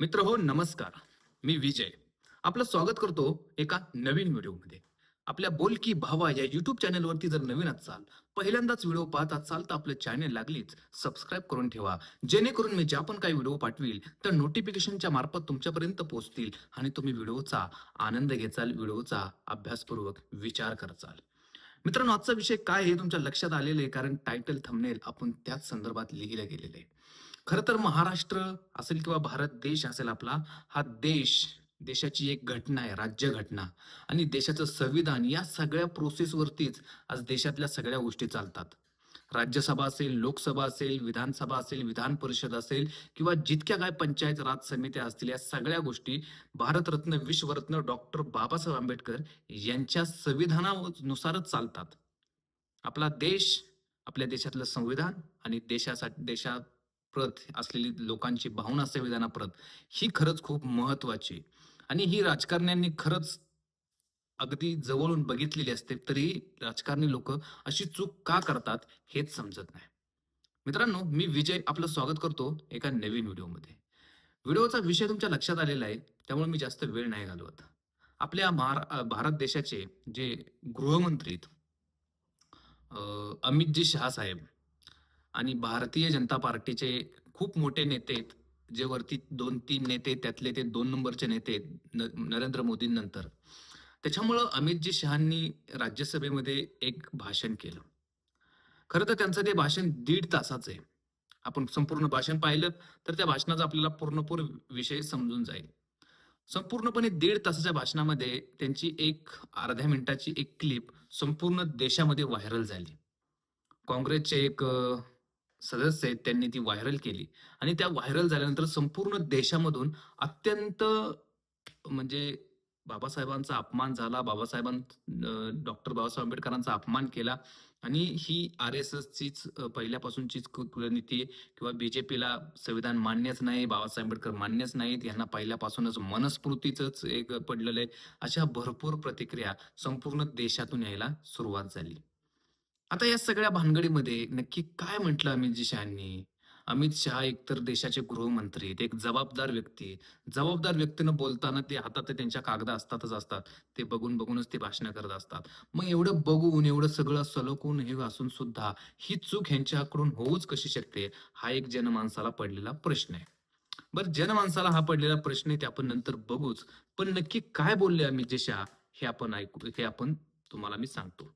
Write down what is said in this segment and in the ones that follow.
मित्र हो नमस्कार. मी विजय. आपलं स्वागत करतो एका नवीन व्हिडिओमध्ये. आपल्या बोल की भावा या युट्यूब चॅनलवरती जर नवीन असाल पहिल्यांदाच व्हिडिओ पाहत असाल तर आपलं चॅनल लागलीच सबस्क्राईब करून ठेवा. जेणेकरून मी ज्या पण काही व्हिडिओ पाठवील तर नोटिफिकेशनच्या मार्फत तुमच्यापर्यंत पोहोचतील आणि तुम्ही व्हिडिओचा आनंद घेचाल व्हिडिओचा अभ्यासपूर्वक विचार करचाल. मित्रांनो आजचा विषय काय हे तुमच्या लक्षात आलेलं आहे कारण टायटल थंबनेल आपण त्याच संदर्भात लिहिलं गेलेलं आहे. खरं तर महाराष्ट्र असेल किंवा भारत देश असेल आपला हा देश देशाची एक घटना आहे राज्य घटना. आणि देशाचं संविधान या सगळ्या प्रोसेसवरतीच आज देशातल्या सगळ्या गोष्टी चालतात. राज्यसभा असेल लोकसभा असेल विधानसभा असेल विधान परिषद असेल किंवा जितक्या काय पंचायत राज समित्या असतील या सगळ्या गोष्टी भारतरत्न विश्वरत्न डॉक्टर बाबासाहेब आंबेडकर यांच्या संविधानानुसारच चालतात. आपला देश आपल्या देशातलं संविधान आणि देशासाठी देशात प्रत असलेली लोकांची भावना संविधानाप्रत ही खरंच खूप महत्वाची आणि ही राजकारण्यांनी खरंच अगदी जवळून बघितलेली असते तरी राजकारणी लोक अशी चूक का करतात हेच समजत नाही. मित्रांनो मी विजय आपलं स्वागत करतो एका नवीन व्हिडिओमध्ये. व्हिडिओचा विषय तुमच्या लक्षात आलेला आहे त्यामुळे मी जास्त वेळ नाही घालवत. आपल्या महारा भारत देशाचे जे गृहमंत्री आहेत, अमितजी शहा साहेब आणि भारतीय जनता पार्टीचे खूप मोठे नेते आहेत जे वरती दोन तीन नेते त्यातले ते दोन नंबरचे नेते न- नरेंद्र मोदींनंतर. त्याच्यामुळं अमितजी शहांनी राज्यसभेमध्ये एक भाषण केलं. खरं तर त्यांचं ते भाषण दीड तासाचं आहे. आपण संपूर्ण भाषण पाहिलं तर त्या भाषणाचा आपल्याला पूर्णपूर विषय समजून जाईल. संपूर्णपणे दीड तासाच्या भाषणामध्ये त्यांची एक अर्ध्या मिनिटाची एक क्लिप संपूर्ण देशामध्ये व्हायरल झाली. काँग्रेसचे एक सदस्य आहेत त्यांनी ती व्हायरल केली. आणि त्या व्हायरल झाल्यानंतर संपूर्ण देशामधून अत्यंत म्हणजे बाबासाहेबांचा अपमान झाला. बाबासाहेबां डॉक्टर बाबासाहेब आंबेडकरांचा अपमान केला. आणि ही आर एस एसचीच पहिल्यापासूनचीच नीती किंवा बी किंवा बीजेपीला संविधान मान्यच नाही बाबासाहेब आंबेडकर मान्यच नाहीत. यांना पहिल्यापासूनच मनस्फूर्तीच एक पडलेलं आहे. अशा भरपूर प्रतिक्रिया संपूर्ण देशातून यायला सुरुवात झाली. आता या सगळ्या भानगडीमध्ये नक्की काय म्हटलं अमितजी शहांनी अमित शहा एकतर देशाचे गृहमंत्री आहेत, एक जबाबदार व्यक्ती आहे. जबाबदार व्यक्तीनं बोलताना ते हातात त्यांच्या कागद असतातच असतात. ते बघून बघूनच ते भाषणं करत असतात. मग एवढं बघून एवढं सगळं सलकून हे असून सुद्धा ही चूक ह्यांच्याकडून होऊच कशी शकते? हा एक जनमानसाला पडलेला प्रश्न आहे. बरं जनमानसाला हा पडलेला प्रश्न आहे ते आपण नंतर बघूच. पण नक्की काय बोलले अमित शहा हे आपण ऐकू हे आपण तुम्हाला मी सांगतो.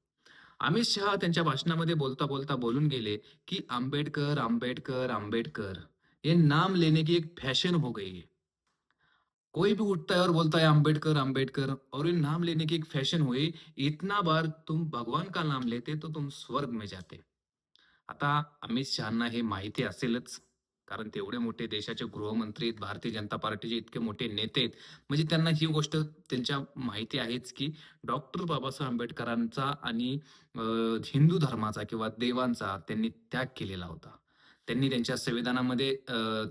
अमित शहा त्यांच्या भाषणामध्ये बोलता बोलता बोलून गेले की आंबेडकर आंबेडकर आंबेडकर ये नाम लेने की एक फैशन हो गई है. कोई भी उठता है और बोलता है अंबेडकर अंबेडकर और ये नाम लेने की एक फैशन हो हुई इतना बार तुम भगवान का नाम लेते तो तुम स्वर्ग में जाते. आता अमित शहाना हे माहिती असेलच. कारण तेवढे मोठे देशाचे गृहमंत्री आहेत भारतीय जनता पार्टीचे इतके मोठे नेते आहेत. म्हणजे त्यांना ही गोष्ट त्यांच्या माहिती आहेच की डॉक्टर बाबासाहेब आंबेडकरांचा आणि हिंदू धर्माचा किंवा देवांचा त्यांनी त्याग केलेला होता. त्यांनी त्यांच्या संविधानामध्ये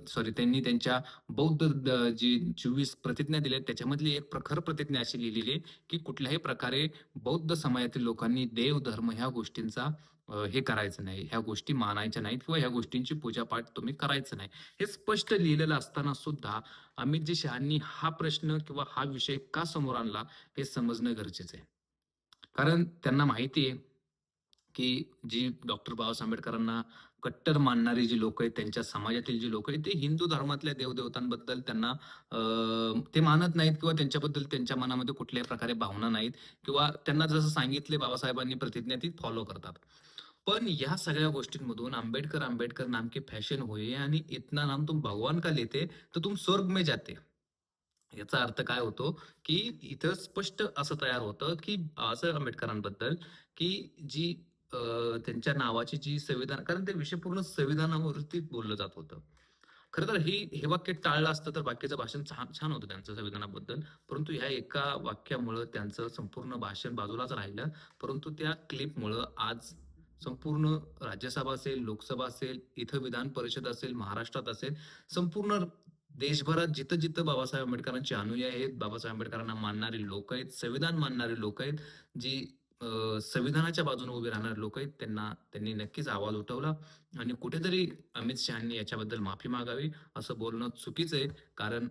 सॉरी त्यांनी त्यांच्या बौद्ध जी चोवीस प्रतिज्ञा दिल्या आहेत, त्याच्यामधली एक प्रखर प्रतिज्ञा अशी लिहिलेली आहे की कुठल्याही प्रकारे बौद्ध समाजातील लोकांनी देव धर्म ह्या गोष्टींचा हे करायचं नाही. ह्या गोष्टी मानायच्या नाहीत किंवा ह्या गोष्टींची पूजापाठ तुम्ही करायचं नाही. हे स्पष्ट लिहिलेलं असताना सुद्धा अमित जी शहांनी हा प्रश्न किंवा हा विषय का समोर आणला हे समजणं गरजेचं आहे. कारण त्यांना माहिती आहे की जी डॉक्टर बाबासाहेब आंबेडकरांना कट्टर मानणारी जी लोक आहेत त्यांच्या समाजातील जी लोक आहेत ते हिंदू धर्मातल्या देवदेवतांबद्दल त्यांना अं, ते मानत नाहीत किंवा त्यांच्याबद्दल त्यांच्या मनामध्ये कुठल्याही प्रकारे भावना नाहीत किंवा त्यांना जसं सांगितले बाबासाहेबांनी प्रतिज्ञा ती फॉलो करतात. पण या सगळ्या गोष्टींमधून आंबेडकर आंबेडकर नाम की फॅशन होय आणि इतना नाम तुम भगवान का लेते तर तुम स्वर्ग में जाते. याचा अर्थ काय होतो की इथं स्पष्ट असं तयार होतं की बाबासाहेब आंबेडकरांबद्दल की जी त्यांच्या नावाची जी संविधान कारण ते विषय पूर्ण संविधानावरती बोललं जात होतं. खरं तर ही हे वाक्य टाळलं असतं तर बाकीचं भाषण छान छान होतं त्यांचं संविधानाबद्दल. परंतु ह्या एका वाक्यामुळं त्यांचं संपूर्ण भाषण बाजूलाच राहिलं. परंतु त्या क्लिपमुळं आज संपूर्ण राज्यसभा असेल लोकसभा असेल इथं विधान परिषद असेल महाराष्ट्रात असेल संपूर्ण देशभरात जिथं जिथं बाबासाहेब आंबेडकरांचे अनुयायी आहेत बाबासाहेब आंबेडकरांना मानणारे लोक आहेत संविधान मानणारे लोक आहेत जी संविधानाच्या बाजूने उभे राहणारे लोक आहेत त्यांना त्यांनी नक्कीच आवाज उठवला आणि कुठेतरी अमित शहानी याच्याबद्दल माफी मागावी असं बोलणं चुकीचं आहे कारण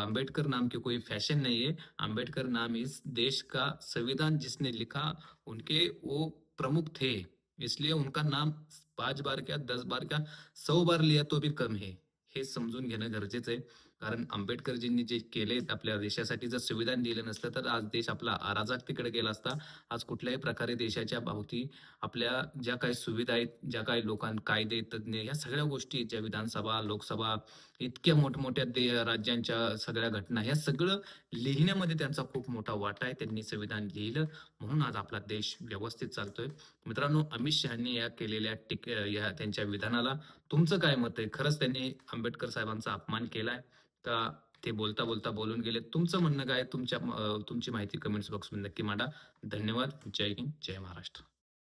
आंबेडकर नाम की कोई फॅशन नाही आहे आंबेडकर नाम इस देश का संविधान जिसने लिखा उनके वो प्रमुख थे. इसलिए उनका नाम पाच बार क्या दस बार क्या सौ बार लिया तो भी कम है। हे समजून घेणं गरजेचं आहे कारण आंबेडकरजींनी जे केले आपल्या देशासाठी जर संविधान दिलं नसतं तर आज देश आपला अराजकतेकडे गेला असता आज कुठल्याही प्रकारे देशाच्या भोवती आपल्या ज्या काही सुविधा आहेत ज्या काही लोकां कायदे तज्ज्ञ या सगळ्या गोष्टी ज्या विधानसभा लोकसभा इतक्या मोठमोठ्या दे राज्यांच्या सगळ्या घटना ह्या सगळं लिहिण्यामध्ये त्यांचा खूप मोठा वाटा आहे. त्यांनी संविधान लिहिलं म्हणून आज आपला देश व्यवस्थित चालतोय. मित्रांनो अमित शहानी या केलेल्या टिक या त्यांच्या विधानाला तुमचं काय मत आहे? खरंच त्यांनी आंबेडकर साहेबांचा अपमान केलाय का? ते बोलता बोलता बोलून गेले. तुमचं म्हणणं काय? तुमच्या तुमची माहिती कमेंट्स बॉक्समध्ये नक्की मांडा. धन्यवाद. जय हिंद. जय महाराष्ट्र.